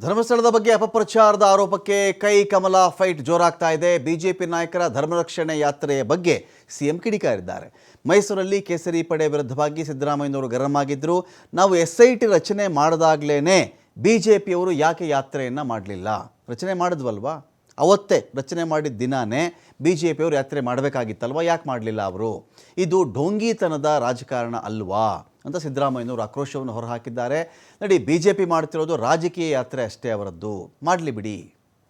ಧರ್ಮಸ್ಥಳದ ಬಗ್ಗೆ ಅಪಪ್ರಚಾರದ ಆರೋಪಕ್ಕೆ ಕೈ ಕಮಲ ಫೈಟ್ ಜೋರಾಗ್ತಾ ಇದೆ. ಬಿಜೆಪಿ ನಾಯಕರ ಧರ್ಮರಕ್ಷಣೆ ಯಾತ್ರೆಯ ಬಗ್ಗೆ ಸಿಎಂ ಕಿಡಿಕಾರಿದ್ದಾರೆ. ಮೈಸೂರಲ್ಲಿ ಕೇಸರಿ ಪಡೆ ವಿರುದ್ಧವಾಗಿ ಸಿದ್ದರಾಮಯ್ಯನವರು ಗರಂ ಆಗಿದ್ದರು ನಾವು ಎಸ್ ಐ ಟಿ ರಚನೆ ಮಾಡಿದಾಗಲೇ ಬಿ ಜೆ ಪಿಯವರು ಯಾಕೆ ಯಾತ್ರೆಯನ್ನು ಮಾಡಲಿಲ್ಲ? ರಚನೆ ಮಾಡಿದ್ವಲ್ವಾ? ಅವತ್ತೇ ರಚನೆ ಮಾಡಿದ ದಿನಾನೇ ಬಿ ಜೆ ಪಿಯವರು ಯಾತ್ರೆ ಮಾಡಬೇಕಾಗಿತ್ತಲ್ವಾ? ಯಾಕೆ ಮಾಡಲಿಲ್ಲ ಅವರು? ಇದು ಢೋಂಗಿತನದ ರಾಜಕಾರಣ ಅಲ್ವಾ? ಅಂತ ಸಿದ್ದರಾಮಯ್ಯನವರು ಆಕ್ರೋಶವನ್ನು ಹೊರಹಾಕಿದ್ದಾರೆ. ನೋಡಿ ಬಿ ಜೆ ಪಿ ಮಾಡ್ತಿರೋದು ರಾಜಕೀಯ ಯಾತ್ರೆ ಅಷ್ಟೇ ಅವರದ್ದು. ಮಾಡಲಿ ಬಿಡಿ.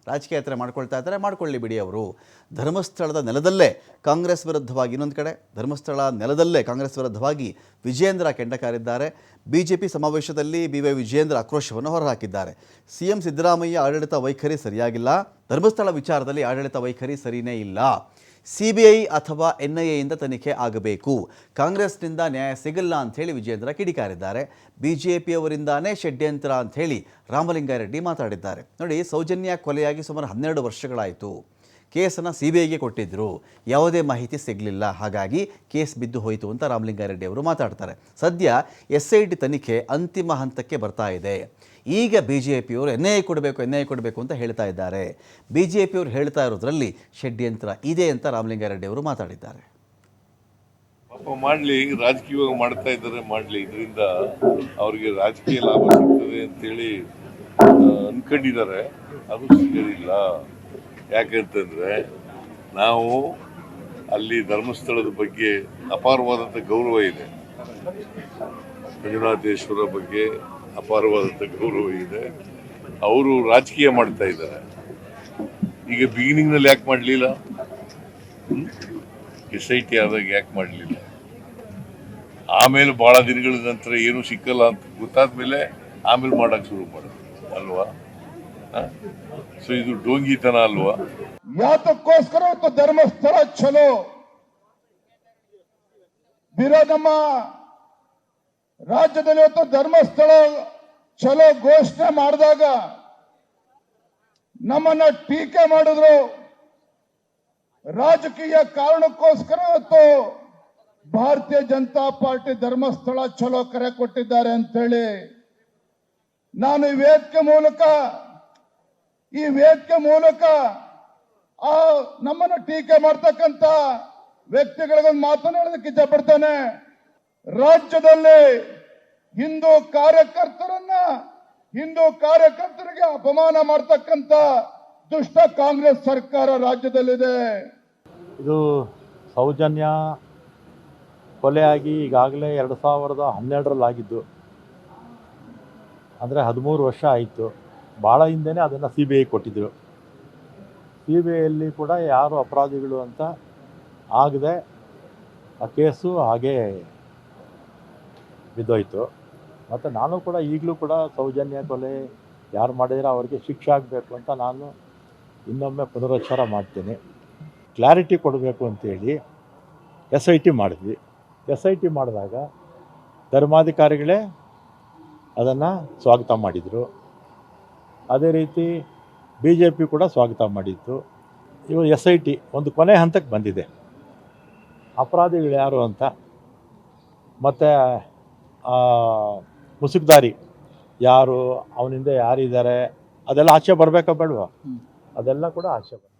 ರಾಜಕೀಯ ಯಾತ್ರೆ ಮಾಡ್ಕೊಳ್ತಾ ಇದ್ದಾರೆ, ಮಾಡ್ಕೊಳ್ಳಿ ಬಿಡಿ ಅವರು. ಧರ್ಮಸ್ಥಳದ ನೆಲದಲ್ಲೇ ಕಾಂಗ್ರೆಸ್ ವಿರುದ್ಧವಾಗಿ ಇನ್ನೊಂದು ಕಡೆ, ಧರ್ಮಸ್ಥಳ ನೆಲದಲ್ಲೇ ಕಾಂಗ್ರೆಸ್ ವಿರುದ್ಧವಾಗಿ ವಿಜೇಂದ್ರ ಕೆಂಡಕಾರಿದ್ದಾರೆ. ಬಿ ಜೆ ಪಿ ಸಮಾವೇಶದಲ್ಲಿ ಬಿ ವೈ ವಿಜೇಂದ್ರ ಆಕ್ರೋಶವನ್ನು ಹೊರಹಾಕಿದ್ದಾರೆ. ಸಿ ಎಂ ಸಿದ್ದರಾಮಯ್ಯ ಆಡಳಿತ ವೈಖರಿ ಸರಿಯಾಗಿಲ್ಲ. ಧರ್ಮಸ್ಥಳ ವಿಚಾರದಲ್ಲಿ ಆಡಳಿತ ವೈಖರಿ ಸರಿಯೇ ಇಲ್ಲ. ಸಿ ಬಿ ಐ ಅಥವಾ ಎನ್ಐಎಯಿಂದ ತನಿಖೆ ಆಗಬೇಕು. ಕಾಂಗ್ರೆಸ್ನಿಂದ ನ್ಯಾಯ ಸಿಗಲ್ಲ ಅಂಥೇಳಿ ವಿಜಯೇಂದ್ರ ಕಿಡಿಕಾರಿದ್ದಾರೆ. ಬಿಜೆಪಿಯವರಿಂದಾನೇ ಷಡ್ಯಂತ್ರ ಅಂತ ಅಂಥೇಳಿ ರಾಮಲಿಂಗಾರೆಡ್ಡಿ ಮಾತಾಡಿದ್ದಾರೆ. ನೋಡಿ, ಸೌಜನ್ಯ ಕೊಲೆಯಾಗಿ ಸುಮಾರು ಹನ್ನೆರಡು ವರ್ಷಗಳಾಯಿತು. ಕೇಸನ್ನು ಸಿ ಬಿ ಐಗೆ ಕೊಟ್ಟಿದ್ದರು ಯಾವುದೇ ಮಾಹಿತಿ ಸಿಗಲಿಲ್ಲ. ಹಾಗಾಗಿ ಕೇಸ್ ಬಿದ್ದು ಹೋಯಿತು ಅಂತ ರಾಮಲಿಂಗಾರೆಡ್ಡಿ ಅವರು ಮಾತಾಡ್ತಾರೆ. ಸದ್ಯ ಎಸ್ ಐ ಟಿ ತನಿಖೆ ಅಂತಿಮ ಹಂತಕ್ಕೆ ಬರ್ತಾ ಇದೆ. ಈಗ ಬಿ ಜೆ ಪಿಯವರು ಎನ್ ಐ ಕೊಡಬೇಕು ಎನ್ ಐ ಕೊಡಬೇಕು ಅಂತ ಹೇಳ್ತಾ ಇದ್ದಾರೆ. ಬಿ ಜೆ ಪಿಯವರು ಹೇಳ್ತಾ ಇರೋದ್ರಲ್ಲಿ ಷಡ್ಯಂತ್ರ ಇದೆ ಅಂತ ರಾಮಲಿಂಗಾರೆಡ್ಡಿ ಅವರು ಮಾತಾಡಿದ್ದಾರೆ. ಪಾಪ ಮಾಡಲಿ, ರಾಜಕೀಯವಾಗಿ ಮಾಡ್ತಾ ಇದ್ದಾರೆ, ಮಾಡಲಿ. ಇದರಿಂದ ಅವರಿಗೆ ರಾಜಕೀಯ ಲಾಭ ಸಿಗ್ತದೆ ಅಂತೇಳಿ ಅನ್ಕೊಂಡಿದ್ದಾರೆ. ಅದು ಸಿಗೋದಿಲ್ಲ ಯಾಕಂತಂದ್ರೆ ನಾವು ಅಲ್ಲಿ ಧರ್ಮಸ್ಥಳದ ಬಗ್ಗೆ ಅಪಾರವಾದಂಥ ಗೌರವ ಇದೆ. ಮಂಜುನಾಥೇಶ್ವರ ಬಗ್ಗೆ ಅಪಾರವಾದಂಥ ಗೌರವ ಇದೆ. ಅವರು ರಾಜಕೀಯ ಮಾಡ್ತಾ ಇದ್ದಾರೆ. ಈಗ ಬಿಗಿನಿಂಗ್ನಲ್ಲಿ ಯಾಕೆ ಮಾಡಲಿಲ್ಲ? ಎಸ್ ಐ ಟಿ ಆದಾಗ ಯಾಕೆ ಮಾಡಲಿಲ್ಲ? ಆಮೇಲೆ ಬಹಳ ದಿನಗಳ ನಂತರ ಏನು ಸಿಕ್ಕಲ್ಲ ಅಂತ ಗೊತ್ತಾದ ಮೇಲೆ ಆಮೇಲೆ ಮಾಡಕ್ ಶುರು ಮಾಡಿದ್ರು. ಅಲ್ವಾ? ಸೊ ಇದು ಡೋಂಗಿತನ ಅಲ್ವಾ? ಯಾತಕ್ಕೋಸ್ಕರ ಇವತ್ತು ಧರ್ಮಸ್ಥಳ ಚಲೋ ಬಿರೋ ನಮ್ಮ ರಾಜ್ಯದಲ್ಲಿ ಇವತ್ತು ಧರ್ಮಸ್ಥಳ ಚಲೋ ಘೋಷಣೆ ಮಾಡಿದಾಗ ನಮ್ಮನ್ನ ಟೀಕೆ ಮಾಡಿದ್ರು. ರಾಜಕೀಯ ಕಾರಣಕ್ಕೋಸ್ಕರ ಇವತ್ತು ಭಾರತೀಯ ಜನತಾ ಪಾರ್ಟಿ ಧರ್ಮಸ್ಥಳ ಚಲೋ ಕರೆ ಕೊಟ್ಟಿದ್ದಾರೆ ಅಂತೇಳಿ ನಾನು ಈ ವೇದಿಕೆ ಮೂಲಕ ಈ ವೇದಿಕೆ ಮೂಲಕ ಆ ನಮ್ಮನ್ನ ಟೀಕೆ ಮಾಡ್ತಕ್ಕಂತ ವ್ಯಕ್ತಿಗಳಿಗೊಂದು ಮಾತನಾಡೋದಕ್ಕೆ ಇಷ್ಟಪಡ್ತಾನೆ ರಾಜ್ಯದಲ್ಲಿ ಹಿಂದೂ ಕಾರ್ಯಕರ್ತರನ್ನ, ಹಿಂದೂ ಕಾರ್ಯಕರ್ತರಿಗೆ ಅಪಮಾನ ಮಾಡ್ತಕ್ಕಂತ ದುಷ್ಟ ಕಾಂಗ್ರೆಸ್ ಸರ್ಕಾರ ರಾಜ್ಯದಲ್ಲಿದೆ. ಇದು ಸೌಜನ್ಯ ಕೊಲೆಯಾಗಿ ಈಗಾಗಲೇ ಎರಡು ಸಾವಿರದ ಹನ್ನೆರಡರಲ್ಲಾಗಿದ್ದು, ಅಂದರೆ ಹದಿಮೂರು ವರ್ಷ ಆಯಿತು. ಭಾಳ ಹಿಂದೆನೇ ಅದನ್ನು ಸಿ ಬಿ ಐ ಕೊಟ್ಟಿದ್ದರು ಸಿ ಬಿ ಐಯಲ್ಲಿ ಕೂಡ ಯಾರು ಅಪರಾಧಿಗಳು ಅಂತ ಆಗದೆ ಆ ಕೇಸು ಹಾಗೆ ಬಿದ್ದೋಯ್ತು. ಮತ್ತು ನಾನು ಕೂಡ ಈಗಲೂ ಕೂಡ ಸೌಜನ್ಯ ಕೊಲೆ ಯಾರು ಮಾಡಿದರೆ ಅವರಿಗೆ ಶಿಕ್ಷೆ ಆಗಬೇಕು ಅಂತ ನಾನು ಇನ್ನೊಮ್ಮೆ ಪುನರುಚ್ಚಾರ ಮಾಡ್ತೀನಿ. ಕ್ಲಾರಿಟಿ ಕೊಡಬೇಕು ಅಂತೇಳಿ ಎಸ್ ಐ ಟಿ ಮಾಡಿದ್ವಿ. ಎಸ್ ಐ ಟಿ ಮಾಡಿದಾಗ ಧರ್ಮಾಧಿಕಾರಿಗಳೇ ಅದನ್ನು ಸ್ವಾಗತ ಮಾಡಿದರು. ಅದೇ ರೀತಿ ಬಿ ಜೆ ಪಿ ಕೂಡ ಸ್ವಾಗತ ಮಾಡಿತ್ತು ಇವು ಎಸ್ ಐ ಟಿ ಒಂದು ಕೊನೆ ಹಂತಕ್ಕೆ ಬಂದಿದೆ. ಅಪರಾಧಿಗಳು ಯಾರು ಅಂತ. ಮತ್ತು ಮುಸುಕ್ದಾರಿ ಯಾರು ಅವನಿಂದ ಯಾರಿದ್ದಾರೆ ಅದೆಲ್ಲ ಆಚೆ ಬರಬೇಕಾ ಬೇಡವಾ? ಅದೆಲ್ಲ ಕೂಡ ಆಚೆ ಬರ್ತದೆ